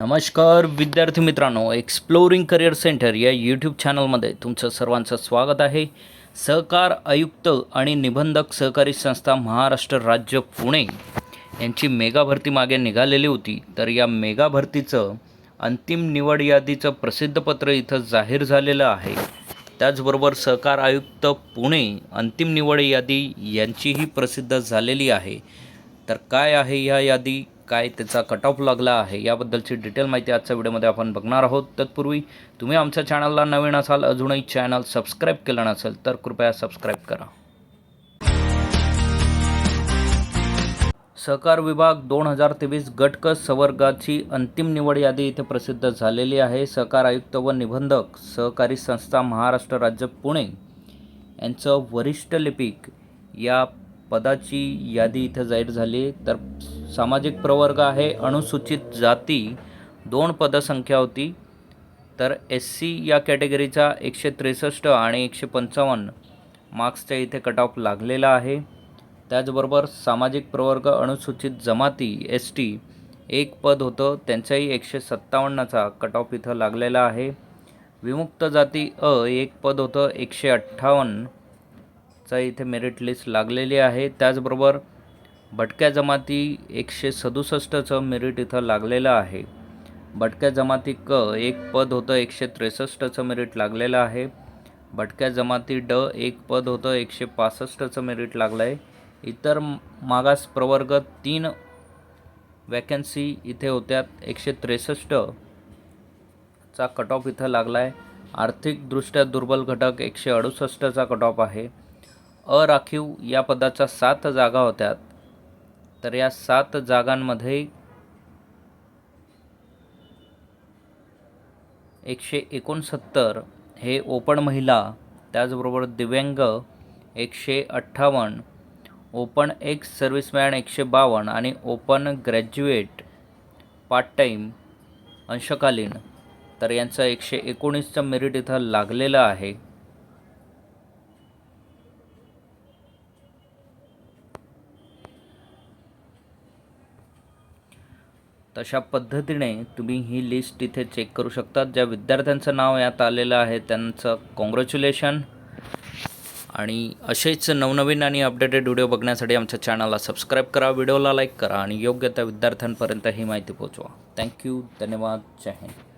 नमस्कार विद्यार्थी मित्रांनो एक्सप्लोरिंग करिअर सेंटर या यूट्यूब चॅनलमध्ये तुमचं सर्वांचं स्वागत आहे. सहकार आयुक्त आणि निबंधक सहकारी संस्था महाराष्ट्र राज्य पुणे यांची मेगा भरती मागे निघालेली होती. तर या मेगा भरतीचं अंतिम निवड यादीचं प्रसिद्धपत्र इथं जाहीर झालेलं आहे. त्याचबरोबर सहकार आयुक्त पुणे अंतिम निवड यादी यांचीही प्रसिद्ध झालेली आहे. तर काय आहे ह्या यादी? काय त्याचा कट ऑफ लागला आहे याबद्दलची डिटेल माहिती आजच्या व्हिडिओमध्ये आपण बघणार आहोत. तत्पूर्वी तुम्ही आमच्या चॅनलला नवीन असाल अजूनही चॅनल सबस्क्राईब केलं नसेल तर कृपया सबस्क्राईब करा. सहकार विभाग दोन हजार तेवीस गटक क संवर्गाची अंतिम निवड यादी इथे प्रसिद्ध झालेली आहे. सहकार आयुक्त व निबंधक सहकारी संस्था महाराष्ट्र राज्य पुणे यांचं वरिष्ठ लिपिक या पदाची यादी इथं जाहीर झाली तर सामाजिक प्रवर्ग आहे अनुसूचित जाती दोन पदसंख्या होती. तर एस सी या कॅटेगरीचा एकशे त्रेसष्ट आणि एकशे पंचावन्न मार्क्सच्या इथे कट ऑफ लागलेला आहे. त्याचबरोबर सामाजिक प्रवर्ग अनुसूचित जमाती एस टी एक पद होतं त्यांच्याही एकशे सत्तावन्नचा कट ऑफ इथं लागलेला आहे. विमुक्त जाती अ एक पद होतं एकशे अठ्ठावन्नचा इथे मेरिट लिस्ट लागलेली आहे. त्याचबरोबर भटक्या जमाती एकशे सदुसष्टचं मेरिट इथं लागलेलं आहे. भटक्या जमाती क एक पद होतं एकशे त्रेसष्टचं मेरिट लागलेलं आहे. भटक्या जमाती ड एक पद होतं एकशे पासष्टचं मेरिट लागलं आहे इतर मागास प्रवर्ग तीन वॅकन्सी इथे होत्या एकशे त्रेसष्टचा कट ऑफ इथं लागला आहे आर्थिकदृष्ट्या दुर्बल घटक एकशे अडुसष्टचा कट ऑफ आहे. अराखीव या पदाच्या सात जागा होत्या तर या सात जागांमध्ये एकशे एकोणसत्तर हे ओपन महिला त्याचबरोबर दिव्यांग एकशे अठ्ठावन्न ओपन एक्स सर्व्हिसमॅन एकशे बावन्न आणि ओपन ग्रॅज्युएट पार्ट टाईम अंशकालीन. तर यांचं एकशे एकोणीसचं मेरिट इथं लागलेलं आहे. तशा पद्धतीने तुम्ही ही लिस्ट इथे चेक करू शकता. ज्या विद्यार्थ्यांचं नाव यात आलेलं आहे त्यांचं कॉंग्रॅच्युलेशन आणि असेच नवनवीन आणि अपडेटेड व्हिडिओ बघण्यासाठी आमच्या चॅनलला सबस्क्राईब करा व्हिडिओला लाईक करा आणि योग्य त्या विद्यार्थ्यांपर्यंत ही माहिती पोहोचवा. थँक्यू धन्यवाद. जय हिंद.